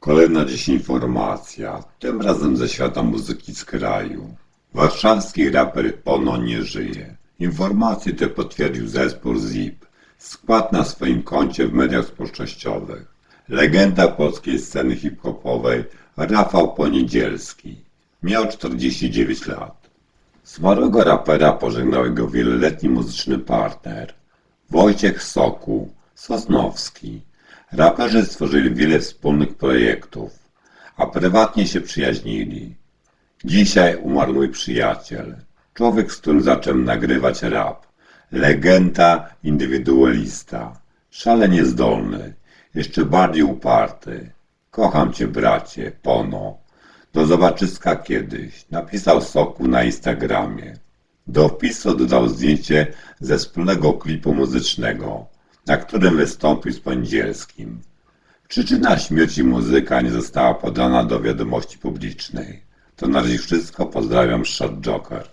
Kolejna dziś informacja, tym razem ze świata muzyki z kraju. Warszawski raper Pono nie żyje. Informacje te potwierdził zespół ZIP. Skład na swoim koncie w mediach społecznościowych. Legenda polskiej sceny hip-hopowej Rafał Poniedzielski. Miał 49 lat. Zmarłego rapera pożegnał jego wieloletni muzyczny partner Wojciech Soku Sosnowski. Raperzy stworzyli wiele wspólnych projektów, a prywatnie się przyjaźnili. Dzisiaj umarł mój przyjaciel, człowiek, z którym zacząłem nagrywać rap, legenda, indywidualista, szalenie zdolny, jeszcze bardziej uparty. Kocham cię, bracie, Pono. Do zobaczyska kiedyś, napisał Soku na Instagramie. Do wpisu dodał zdjęcie ze wspólnego klipu muzycznego, na którym wystąpił z Poniedzielskim. Przyczyna śmierci muzyka nie została podana do wiadomości publicznej. To na dziś wszystko. Pozdrawiam, Shot Joker.